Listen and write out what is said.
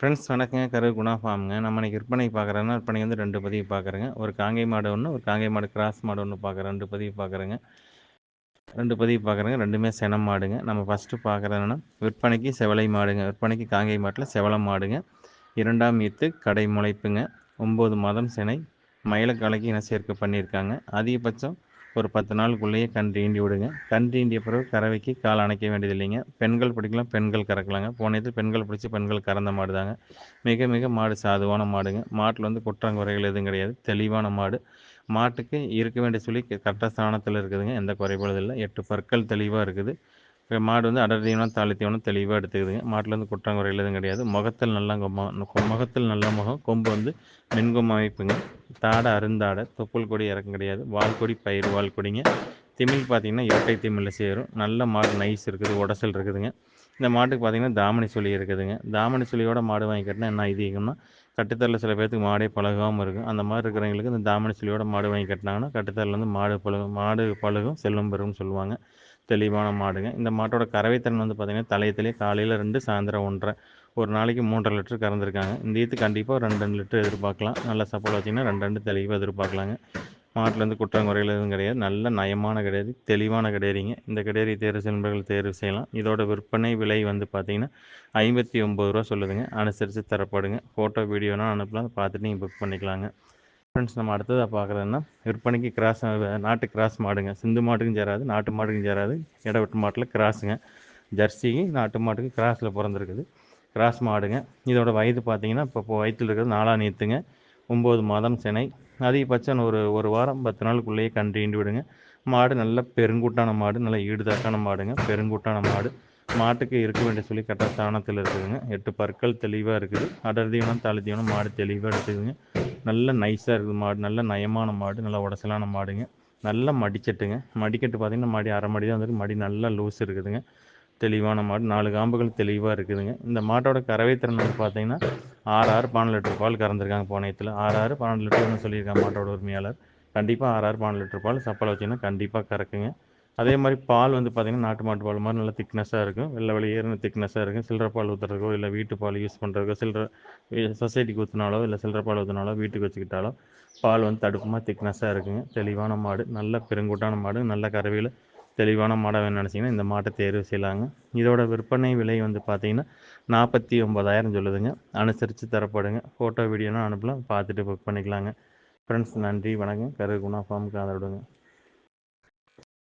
Friends வணக்கங்க. கரு குணா ஃபார்முங்க நம்ம இன்றைக்கி விற்பனை பார்க்குறோன்னா விற்பனை வந்து ரெண்டு பதிவு பார்க்குறேங்க. ஒரு காங்கை மாடு ஒன்று ஒரு காங்கை மாடு கிராஸ் மாடு ஒன்று பார்க்குறேன். ரெண்டு பதிவு பார்க்குறேங்க. ரெண்டு பதிவு பார்க்குறேங்க. ரெண்டுமே செனம் மாடுங்க. நம்ம ஃபஸ்ட்டு பார்க்குறதுன்னா விற்பனைக்கு செவலை மாடுங்க. விற்பனைக்கு காங்கை மாட்டில் செவலம் மாடுங்க. இரண்டாம் ஈத்து கடை முளைப்புங்க. ஒம்பது மாதம் சினை. மயிலக்காலைக்கு இன சேர்க்கை பண்ணியிருக்காங்க. அதிகபட்சம் ஒரு பத்து நாளுக்குள்ளேயே கன்று ஈண்டி விடுங்க. கன்று ஈண்டிய பிறகு கறவைக்கு கால் அணைக்க வேண்டியது இல்லைங்க பெண்கள் பிடிக்கலாம் பெண்கள் கறக்கலாங்க. போனது பெண்கள் பிடிச்சி பெண்கள் கறந்த மாடு தாங்க மிக மிக மாடு சாதுவான மாடுங்க. மாட்டில் வந்து குற்றங்குறைகள் எதுவும் கிடையாது. தெளிவான மாடு. மாட்டுக்கு இருக்க வேண்டிய சொல்லி கரெக்டாக ஸ்தானத்தில் இருக்குதுங்க. எந்த குறைபாடும் இல்லை. எட்டு பற்கள் தெளிவாக இருக்குது. மாடு வந்து அடர் தீவனம் தாலி தீவனம் தெளிவாக எடுத்துக்குதுங்க மாட்டில் வந்து குற்றங்குறைகள் எதுவும் கிடையாது. முகத்தில் நல்லா முகத்தில் நல்ல முகம். கொம்பு வந்து மின்கொம்பு அமைப்புங்க. தாடை அருந்தாடை தொப்புள் கொடி இறக்கம் கிடையாது. வால் கொடி பயிர் வால் கொடிங்க. திமிழ் பார்த்தீங்கன்னா இரட்டை திமிழில் சேரும். நல்ல மாடு நைஸ் இருக்குது உடசல் இருக்குதுங்க. இந்த மாட்டுக்கு பார்த்தீங்கன்னா தாமணி சொல்லி இருக்குதுங்க. தாமணி சொல்லியோட மாடு வாங்கி கட்டினா என்ன ஐதீகம்னா கட்டுத்தரில் சில பேர்த்துக்கு மாடே பழகாமல் இருக்கும். அந்த மாதிரி இருக்கிறவங்களுக்கு இந்த தாமணி சொல்லியோட மாடு வாங்கி கட்டினாங்கன்னா கட்டுத்தரில் வந்து மாடு பழகும் மாடு பழகும் செல்லும் பெறும்னு சொல்லுவாங்க. தெளிவான மாடுங்க. இந்த மாட்டோட கறவைத்தன் வந்து பார்த்திங்கன்னா தலையத்திலே காலையில் ரெண்டு சாயந்தரம் ஒன்றரை. ஒரு நாளைக்கு மூன்றரை லிட்டர் கறந்துருக்காங்க. இந்த ஈத்து கண்டிப்பாக ரெண்டு ரெண்டு லிட்டர் எதிர்பார்க்கலாம். நல்ல சப்போர்ட் வச்சிங்கன்னா ரெண்டு ரெண்டு தெளிவாக எதிர்பார்க்கலாங்க. மாட்டிலேருந்து குற்றம் குறைகள் எதுவும் கிடையாது. நல்ல நயமான கிடையாது. தெளிவான கிடையாதுங்க இந்த கிடையாது தேர்வு செல்பர்கள் தேர்வு செய்யலாம். இதோட விற்பனை விலை வந்து பார்த்திங்கன்னா ஐம்பத்தி ஒம்பது ரூபா சொல்லுதுங்க. அனுசரித்து தரப்படுங்க. ஃபோட்டோ வீடியோனால் அனுப்பலாம். பார்த்துட்டு நீங்கள் புக் பண்ணிக்கலாங்க. ஃப்ரெண்ட்ஸ் நம்ம அடுத்ததாக பார்க்குறதுன்னா விற்பனைக்கு கிராஸ் நாட்டு கிராஸ் மாடுங்க. சிந்து மாட்டுக்கும் சேராது நாட்டு மாட்டுக்கும் சேராது. இடவெட்டு மாட்டில் கிராஸுங்க ஜெர்சிக்கு நாட்டு மாட்டுக்கு கிராஸில் பிறந்திருக்குது. கிராஸ் மாடுங்க. இதோட வயது பார்த்தீங்கன்னா இப்போ இப்போ வயிற்றில் இருக்கிறது நாலாம் நீத்துங்க. ஒம்பது மாதம் சினை. அதிகபட்சம் ஒரு ஒரு வாரம் பத்து நாளுக்குள்ளேயே கண்டு விடுங்க. மாடு நல்ல பெருங்கூட்டான மாடு நல்ல ஈடுதாக்கான மாடுங்க. பெருங்கூட்டான மாடு. மாட்டுக்கு இருக்க வேண்டிய சொல்லி கரெக்டாக ஸ்தானத்தில் இருக்குதுங்க. எட்டு பற்கள் தெளிவாக இருக்குது. அடர் தீவனம் தலை தீவனம் மாடு தெளிவாக எடுத்துக்குதுங்க நல்ல நைஸாக இருக்குது மாடு. நல்ல நயமான மாடு. நல்ல உடசலான மாடுங்க. நல்ல மடிச்சட்டுங்க. மடிக்கட்டு பார்த்திங்கன்னா மடி அரை மடி தான் வந்துருக்கு. மடி நல்லா லூஸ் இருக்குதுங்க. தெளிவான மாடு. நாலு காம்புகள் தெளிவாக இருக்குதுங்க. இந்த மாட்டோட கறவைத்திறன் வந்து பார்த்தீங்கன்னா ஆறு ஆறு பன்னெண்டு லிட்டர் பால் கறந்துருக்காங்க போனயத்தில் ஆறு ஆறு பன்னெண்டு லிட்டர்னு சொல்லியிருக்காங்க மாட்டோட உரிமையாளர். கண்டிப்பாக ஆறு ஆறு பன்னெண்டு லிட்டர் பால் சப்பல் வச்சிங்கன்னா கண்டிப்பாக கறக்குங்க. அதே மாதிரி பால் வந்து பார்த்திங்கன்னா நாட்டு மாட்டு பால் மாதிரி நல்லா திக்னஸாக இருக்கும். வெள்ளை வெளியேறின திக்னஸாக இருக்கும். சில்லற பால் ஊற்றுறதுக்கோ இல்லை வீட்டு பால் யூஸ் பண்ணுறதுக்கோ சில்லற சொசைட்டிக்கு ஊற்றினாலோ இல்லை சில்லற பால் ஊற்றினாலோ வீட்டுக்கு வச்சுக்கிட்டாலோ பால் வந்து தடுப்புமாக திக்னஸாக இருக்குங்க. தெளிவான மாடு நல்ல பெருங்கூட்டான மாடு நல்ல கறவையில் தெளிவான மாடை வேணும்னு நினச்சிங்கன்னா இந்த மாட்டை தேர்வு செய்யலாங்க. இதோட விற்பனை விலை வந்து பார்த்தீங்கன்னா நாற்பத்தி ஒம்பதாயிரம் சொல்லுதுங்க. அனுசரித்து தரப்படுங்க. ஃபோட்டோ வீடியோனா அனுப்பலாம். பார்த்துட்டு புக் பண்ணிக்கலாங்க. ஃப்ரெண்ட்ஸ் நன்றி வணக்கம். கருகுணா ஃபார்முக்கு ஆதரவிடுங்க.